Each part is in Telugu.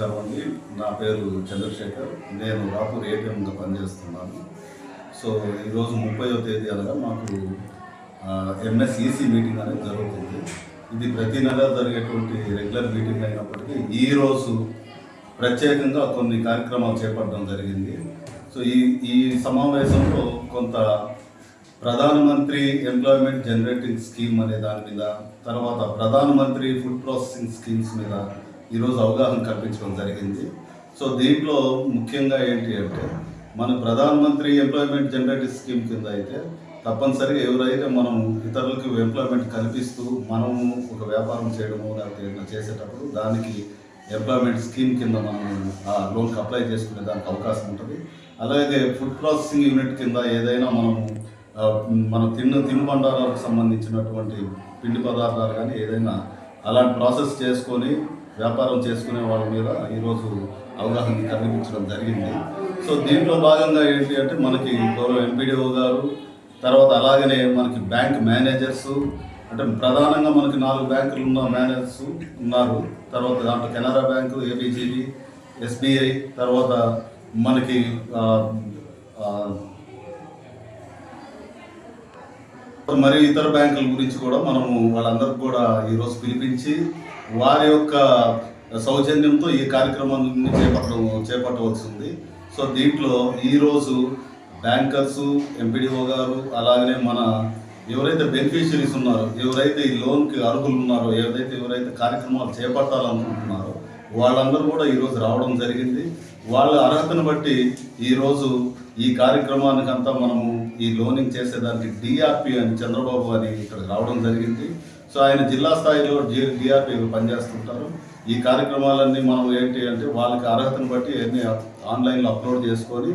అండి నా పేరు చంద్రశేఖర్. నేను రాపూర్ ఏటీఎంగా పనిచేస్తున్నాను. సో ఈరోజు ముప్పైవ తేదీ అనగా మాకు ఎంఎస్ఈసి మీటింగ్ అనేది జరుగుతుంది. ఇది ప్రతి నెల జరిగేటువంటి రెగ్యులర్ మీటింగ్ అయినప్పటికీ ఈరోజు ప్రత్యేకంగా కొన్ని కార్యక్రమాలు చేపట్టడం జరిగింది. సో ఈ ఈ సమావేశంలో కొంత ప్రధానమంత్రి ఎంప్లాయ్మెంట్ జనరేటింగ్ స్కీమ్ అనే దాని మీద తర్వాత ప్రధానమంత్రి ఫుడ్ ప్రాసెసింగ్ స్కీమ్స్ మీద ఈరోజు అవగాహన కల్పించడం జరిగింది. సో దీంట్లో ముఖ్యంగా ఏంటి అంటే మన ప్రధానమంత్రి ఎంప్లాయ్మెంట్ జనరేటివ్ స్కీమ్ కింద అయితే తప్పనిసరిగా ఎవరైతే మనం ఇతరులకు ఎంప్లాయ్మెంట్ కల్పిస్తూ మనము ఒక వ్యాపారం చేయడము లేకపోతే ఏదైనా చేసేటప్పుడు దానికి ఎంప్లాయ్మెంట్ స్కీమ్ కింద మనం ఆ లోన్కి అప్లై చేసుకునే దానికి అవకాశం ఉంటుంది. అలాగే ఫుడ్ ప్రాసెసింగ్ యూనిట్ కింద ఏదైనా మనము మన మనం తిన్న తినుబండారాలకు సంబంధించినటువంటి పిండి పదార్థాలు కానీ ఏదైనా అలాంటి ప్రాసెస్ చేసుకొని వ్యాపారం చేసుకునే వాళ్ళ మీద ఈరోజు అవగాహన కల్పించడం జరిగింది. సో దీంట్లో భాగంగా ఏంటి అంటే మనకి గౌరవ ఎంపీడీఓ గారు తర్వాత అలాగనే మనకి బ్యాంక్ మేనేజర్స్ అంటే ప్రధానంగా మనకి నాలుగు బ్యాంకులు ఉన్న మేనేజర్స్ ఉన్నారు. తర్వాత దాంట్లో కెనరా బ్యాంకు ఏబిజిబి ఎస్బీఐ తర్వాత మనకి మరి ఇతర బ్యాంకుల గురించి కూడా మనము వాళ్ళందరికీ కూడా ఈరోజు పిలిపించి వారి యొక్క సౌజన్యంతో ఈ కార్యక్రమాన్ని చేపట్టడం చేపట్టవలసి ఉంది సో దీంట్లో ఈరోజు బ్యాంకర్స్ ఎంపీడీఓ గారు అలాగనే మన ఎవరైతే బెనిఫిషరీస్ ఉన్నారో ఎవరైతే ఈ లోన్కి అర్హులు ఉన్నారో ఏదైతే ఎవరైతే కార్యక్రమాలు చేపట్టాలనుకుంటున్నారో వాళ్ళందరూ కూడా ఈరోజు రావడం జరిగింది. వాళ్ళ అర్హతను బట్టి ఈరోజు ఈ కార్యక్రమానికి అంతా మనము ఈ లోనింగ్ చేసేదానికి డిఆర్పి అని చంద్రబాబు అని ఇక్కడ రావడం జరిగింది. సో ఆయన జిల్లా స్థాయిలో డిఆర్పి పనిచేస్తుంటారు. ఈ కార్యక్రమాలన్నీ మనం ఏంటి అంటే వాళ్ళకి అర్హతను బట్టి అన్ని ఆన్లైన్లో అప్లోడ్ చేసుకొని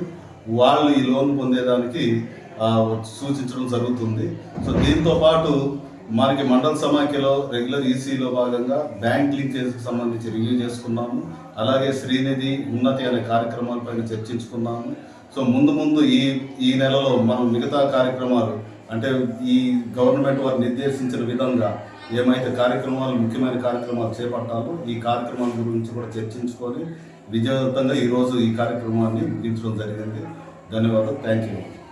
వాళ్ళు ఈ లోన్ పొందేదానికి సూచించడం జరుగుతుంది. సో దీంతో పాటు మనకి మండల సమాఖ్యలో రెగ్యులర్ ఈసీలో భాగంగా బ్యాంక్ లింకేజ్కి సంబంధించి రివ్యూ చేసుకున్నాము. అలాగే శ్రీనిధి ఉన్నతి అనే కార్యక్రమాలపైన చర్చించుకున్నాము. సో ముందు ముందు ఈ ఈ నెలలో మనం మిగతా కార్యక్రమాలు అంటే ఈ గవర్నమెంట్ వారు నిర్దేశించిన విధంగా ఏమైతే కార్యక్రమాలు ముఖ్యమైన కార్యక్రమాలు చేపట్టాలో ఈ కార్యక్రమాల గురించి కూడా చర్చించుకొని విజయవంతంగా ఈరోజు ఈ కార్యక్రమాన్ని ముగించడం జరిగింది. ధన్యవాదాలు. Thank you.